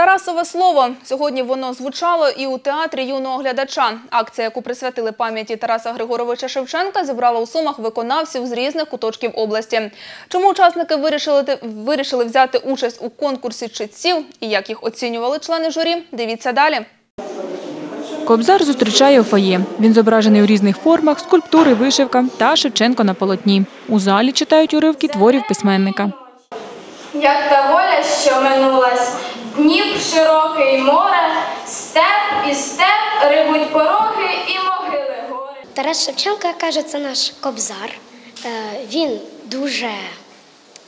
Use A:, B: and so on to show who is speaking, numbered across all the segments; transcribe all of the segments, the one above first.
A: Тарасове слово. Сьогодні воно звучало і у театрі юного глядача. Акція, яку присвятили пам'яті Тараса Григоровича Шевченка, зібрала у Сумах виконавців з різних куточків області. Чому учасники вирішили, ти- вирішили взяти участь у конкурсі читців і як їх оцінювали члени журі, дивіться далі.
B: Кобзар зустрічає у фоє. Він зображений у різних формах, скульптури, вишивка та Шевченко на полотні. У залі читають уривки творів письменника.
C: Як та воля, що минулась, Дніп широкий море, степ і степ рибуть пороги і могили гори.
D: Тарас Шевченко каже, це наш кобзар. Е, Він дуже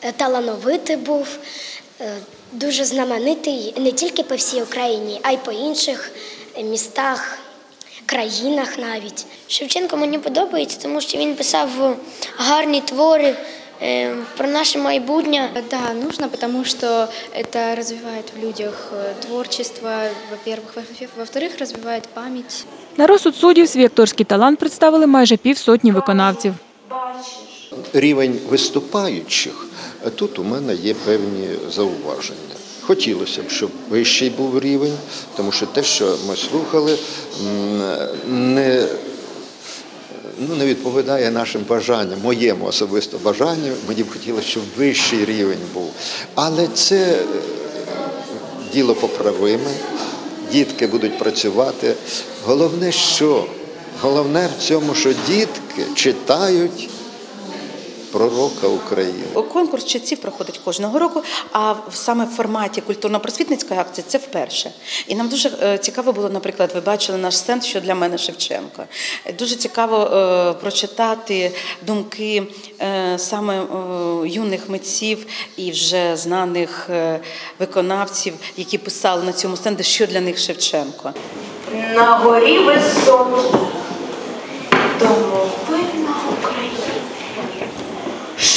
D: е, талановитий був, е, дуже знаменитий не тільки по всій Україні, а й по інших містах, країнах навіть.
E: Шевченко мені подобається, тому що він писав гарні твори про наше майбутнє.
F: Да, нужно, потому что это развивает в людях э, творчество, во-первых. Во- Во-вторых, развивает память.
B: На розсуд суддів свій акторський талант представили майже півсотні виконавців.
G: рівень виступаючих, а тут у мене є певні зауваження. Хотілося б, щоб вищий був рівень, тому що те, що ми слухали, м, не, ну, не відповідає нашим бажанням, моєму особисто бажанню. Мені б хотілося, щоб вищий рівень був. Але це е, діло поправиме, дітки будуть працювати. Головне, що? Головне в цьому, що дітки читають пророка України.
H: Конкурс читців проходить кожного року, а саме в форматі культурно-просвітницької акції це вперше. І нам дуже е, цікаво було, наприклад, ви бачили наш стенд, що для мене Шевченко. Дуже цікаво е, прочитати думки е, саме е, юних митців і вже знаних е, виконавців, які писали на цьому стенді, що для них Шевченко.
C: На горі високій,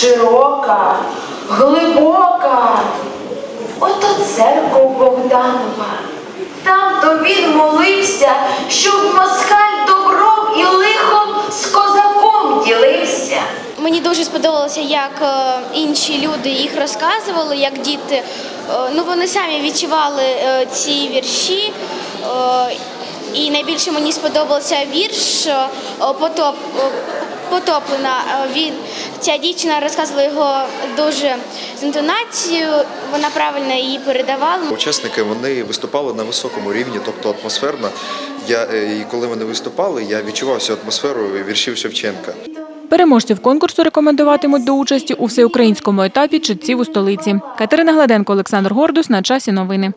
C: широка, глибока, ото церква Богданова. Там то він молився, щоб москаль добром і лихом з козаком ділився.
E: Мені дуже сподобалося, як е, інші люди їх розказували, як діти. Е, Ну, вони самі відчували е, ці вірші. І найбільше мені сподобався вірш «Потоп», Потоплена. Він ця дівчина розказувала його дуже з інтонацією. Вона правильно її передавала.
I: Учасники вони виступали на високому рівні, тобто атмосферно. Я е, і коли вони виступали, я відчував цю атмосферу віршів Шевченка.
B: Переможців конкурсу рекомендуватимуть до участі у всеукраїнському етапі читців у столиці. Катерина Гладенко, Олександр Гордус. На часі новини.